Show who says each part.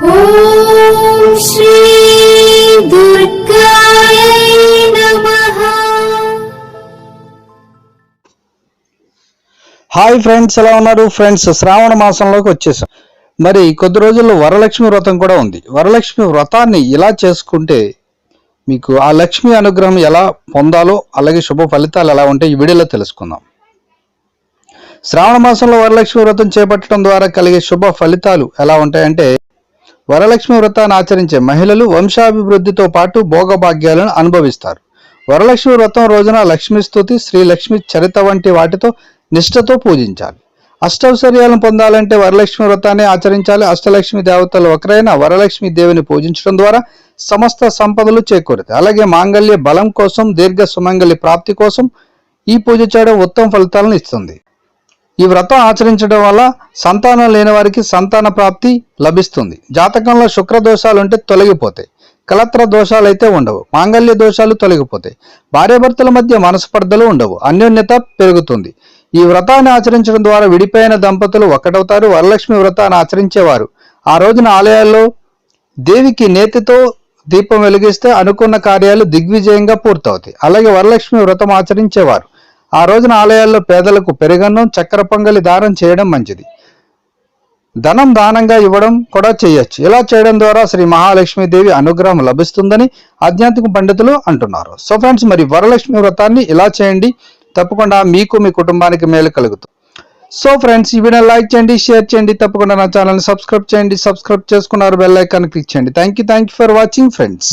Speaker 1: Hi friends ఎలా ఉన్నారు? Friends శ్రావణ మాసంలోకి వచ్చేసాం. మరి కొద్ది రోజుల్లో వరలక్ష్మి వ్రతం కూడా ఉంది. వరలక్ష్మి వ్రతాన్ని ఇలా చేసుకుంటే మీకు ఆ లక్ష్మి అనుగ్రహం ఎలా పొందాలో అలాగే శుభ ఫలితాలు ఎలా ఉంటాయి ఈ వీడియోలో తెలుసుకుందాం. శ్రావణ మాసంలో వరలక్ష్మి వ్రతం చేపట్టడం ద్వారా కలిగే శుభ ఫలితాలు ఎలా ఉంటాయంటే వరలక్ష్మి వ్రతాన్ని ఆచరించే మహిళలు వంశాభివృద్ధితో పాటు భోగభాగ్యాలను అనుభవిస్తారు. వరలక్ష్మి వ్రతం రోజున లక్ష్మీ స్థుతి శ్రీ లక్ష్మి చరిత వంటి వాటితో నిష్ఠతో పూజించాలి. అష్టౌశ్వర్యాలను పొందాలంటే వరలక్ష్మి వ్రతాన్ని ఆచరించాలి. అష్టలక్ష్మి దేవతలు ఒకరైన వరలక్ష్మి దేవిని పూజించడం ద్వారా సమస్త సంపదలు చేకూరుతాయి. అలాగే మాంగళ్య బలం కోసం దీర్ఘ సుమంగళి ప్రాప్తి కోసం ఈ పూజ చేయడం ఉత్తమ ఫలితాలను ఇస్తుంది. ఈ వ్రతం ఆచరించడం వల్ల సంతానం లేని వారికి సంతాన ప్రాప్తి లభిస్తుంది. జాతకంలో శుక్ర దోషాలు ఉంటే తొలగిపోతాయి. కలత్ర దోషాలు అయితే ఉండవు. మాంగళ్య దోషాలు తొలగిపోతాయి. భార్యాభర్తల మధ్య మనస్పర్ధలు ఉండవు. అన్యోన్యత పెరుగుతుంది. ఈ వ్రతాన్ని ఆచరించడం ద్వారా విడిపోయిన దంపతులు ఒకటవుతారు వరలక్ష్మి వ్రతాన్ని ఆచరించేవారు. ఆ రోజున ఆలయాల్లో దేవికి నేతితో దీపం వెలిగిస్తే అనుకున్న కార్యాలు దిగ్విజయంగా పూర్తవుతాయి. అలాగే వరలక్ష్మి వ్రతం ఆచరించేవారు. ఆ రోజున ఆలయాల్లో పేదలకు పెరుగన్నం చక్కెర పొంగలి దానం చేయడం మంచిది. ధనం దానంగా ఇవ్వడం కూడా చేయొచ్చు. ఇలా చేయడం ద్వారా శ్రీ మహాలక్ష్మీదేవి అనుగ్రహం లభిస్తుందని ఆధ్యాత్మిక పండితులు అంటున్నారు. సో ఫ్రెండ్స్ మరి వరలక్ష్మి వ్రతాన్ని ఇలా చేయండి. తప్పకుండా మీకు మీ కుటుంబానికి మేలు కలుగుతుంది. సో ఫ్రెండ్స్ ఈ వీడియో లైక్ చేయండి షేర్ చేయండి. తప్పకుండా నా ఛానల్ని సబ్స్క్రైబ్ చేయండి. సబ్స్క్రైబ్ చేసుకున్నారు బెల్ ఐకాన్ క్లిక్ చేయండి. Thank you thank you for watching friends.